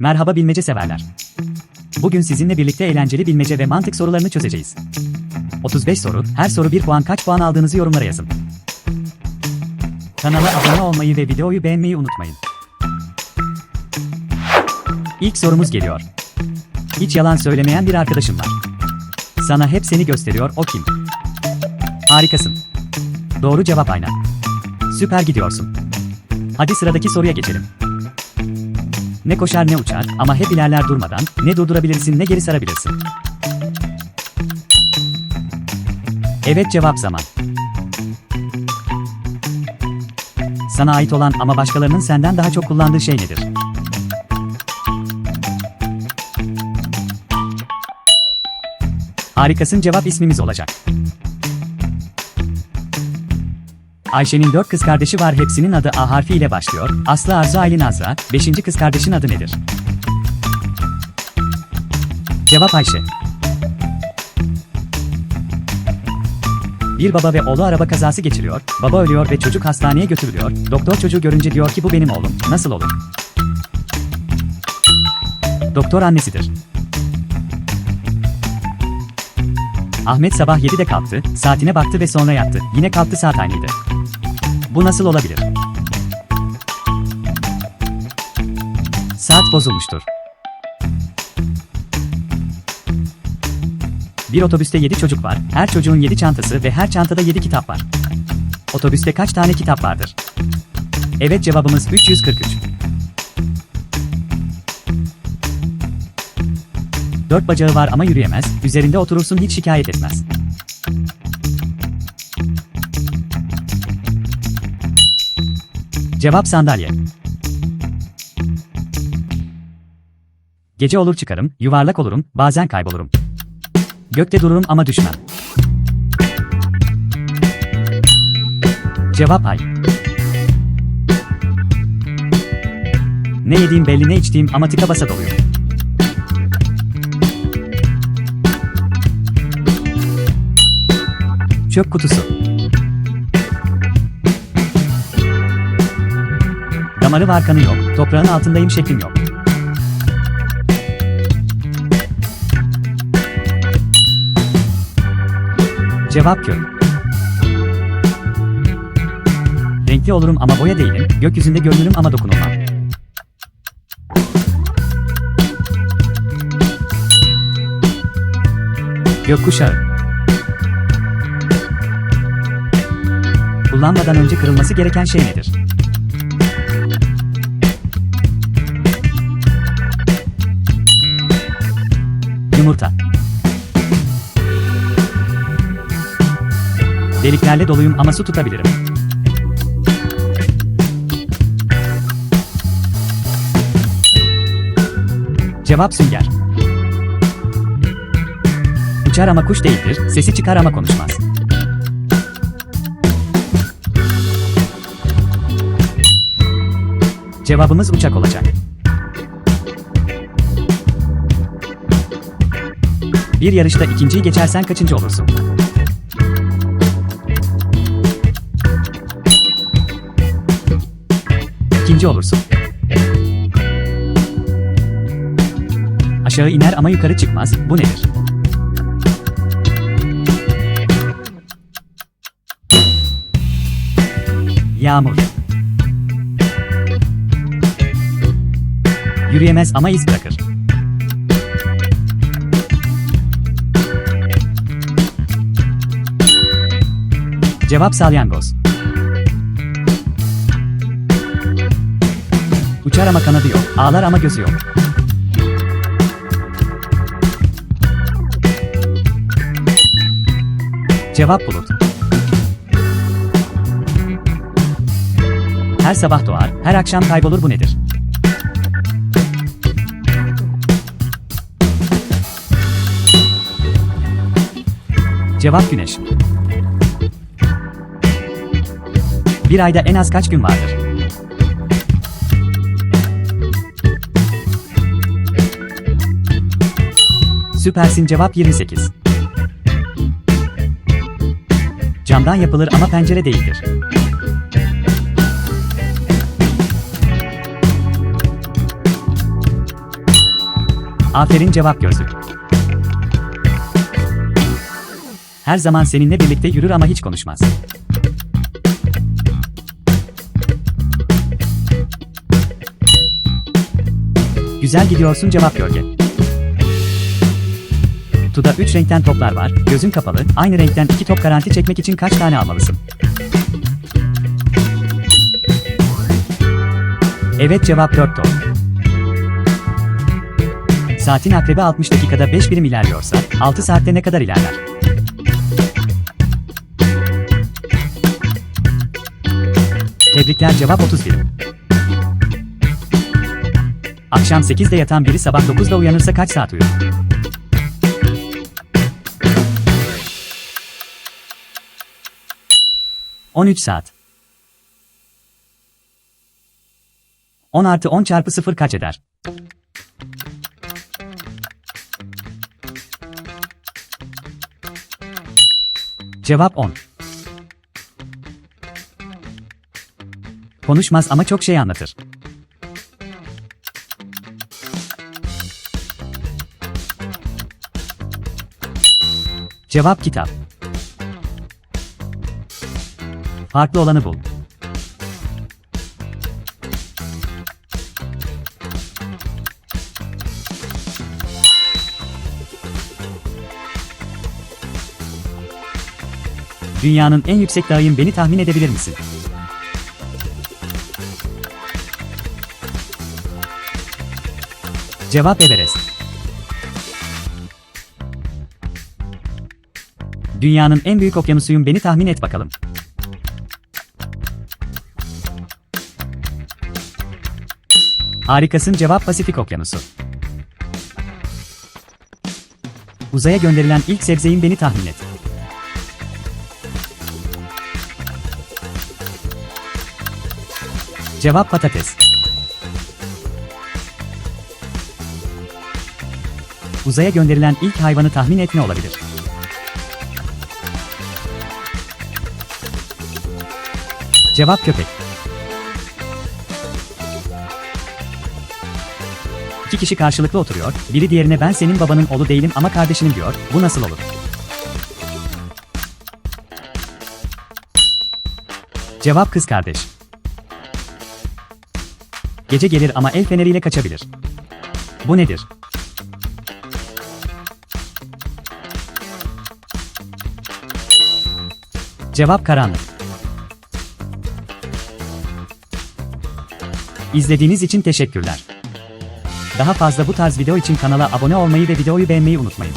Merhaba bilmece severler. Bugün sizinle birlikte eğlenceli bilmece ve mantık sorularını çözeceğiz. 35 soru, her soru 1 puan kaç puan aldığınızı yorumlara yazın. Kanala abone olmayı ve videoyu beğenmeyi unutmayın. İlk sorumuz geliyor. Hiç yalan söylemeyen bir arkadaşım var. Sana hep seni gösteriyor, o kim? Harikasın. Doğru cevap ayna. Süper gidiyorsun. Hadi sıradaki soruya geçelim. Ne koşar ne uçar ama hep ilerler durmadan, ne durdurabilirsin ne geri sarabilirsin. Evet cevap zaman. Sana ait olan ama başkalarının senden daha çok kullandığı şey nedir? Harikasın cevap ismimiz olacak. Ayşe'nin dört kız kardeşi var hepsinin adı A harfi ile başlıyor. Aslı Arzu Aylin Azra, beşinci kız kardeşin adı nedir? Cevap Ayşe. Bir baba ve oğlu araba kazası geçiriyor, baba ölüyor ve çocuk hastaneye götürülüyor. Doktor çocuğu görünce diyor ki bu benim oğlum, nasıl olur? Doktor annesidir. Ahmet sabah 7'de kalktı, saatine baktı ve sonra yattı. Yine kalktı saat aynıydı. Bu nasıl olabilir? Saat bozulmuştur. Bir otobüste 7 çocuk var. Her çocuğun 7 çantası ve her çantada 7 kitap var. Otobüste kaç tane kitap vardır? Evet cevabımız 343. 4 bacağı var ama yürüyemez, üzerinde oturursun hiç şikayet etmez. Cevap sandalye. Gece olur çıkarım, yuvarlak olurum, bazen kaybolurum. Gökte dururum ama düşmem. Cevap ay. Ne yediğim belli ne içtiğim ama tıka basa doluyum. Çöp kutusu. Damarı var kanı yok, toprağın altındayım şeklim yok. Cevap kök. Renkli olurum ama boya değilim, gökyüzünde görünürüm ama dokunulmam. Gökkuşağı. Kullanmadan önce kırılması gereken şey nedir? Yumurta. Deliklerle doluyum ama su tutabilirim. Cevap sünger. Uçar ama kuş değildir, sesi çıkar ama konuşmaz. Cevabımız uçak olacak. Bir yarışta ikinciyi geçersen kaçıncı olursun? İkinci olursun. Aşağı iner ama yukarı çıkmaz. Bu nedir? Yağmur. Yürüyemez ama iz bırakır. Cevap salyangoz. Uçar ama kanadı yok, ağlar ama gözü yok. Cevap bulut. Her sabah doğar, her akşam kaybolur bu nedir? Cevap güneş. Bir ayda en az kaç gün vardır? Süpersin cevap 28. Camdan yapılır ama pencere değildir. Aferin cevap gözlük. Her zaman seninle birlikte yürür ama hiç konuşmaz. Güzel gidiyorsun cevap gölge. Tuda 3 renkten toplar var, gözün kapalı, aynı renkten 2 top garanti çekmek için kaç tane almalısın? Evet cevap 4 top. Saatin akrebi 60 dakikada 5 birim ilerliyorsa, 6 saatte ne kadar ilerler? Tebrikler cevap 30 birim. Akşam 8'de yatan biri sabah 9'da uyanırsa kaç saat uyur? ...13 saat. 10 artı 10 çarpı 0 kaç eder? Cevap 10. Konuşmaz ama çok şey anlatır. Cevap kitap. Farklı olanı bul. Dünyanın en yüksek dağıyım beni tahmin edebilir misin? Cevap Everest. Dünyanın en büyük okyanusuyum beni tahmin et bakalım. Harikasın cevap Pasifik Okyanusu. Uzaya gönderilen ilk sebzeyim beni tahmin et. Cevap patates. Uzaya gönderilen ilk hayvanı tahmin et ne olabilir? Cevap köpek. İki kişi karşılıklı oturuyor, biri diğerine ben senin babanın oğlu değilim ama kardeşinim diyor, bu nasıl olur? Cevap kız kardeş. Gece gelir ama el feneriyle kaçabilir. Bu nedir? Cevap karanlık. İzlediğiniz için teşekkürler. Daha fazla bu tarz video için kanala abone olmayı ve videoyu beğenmeyi unutmayın.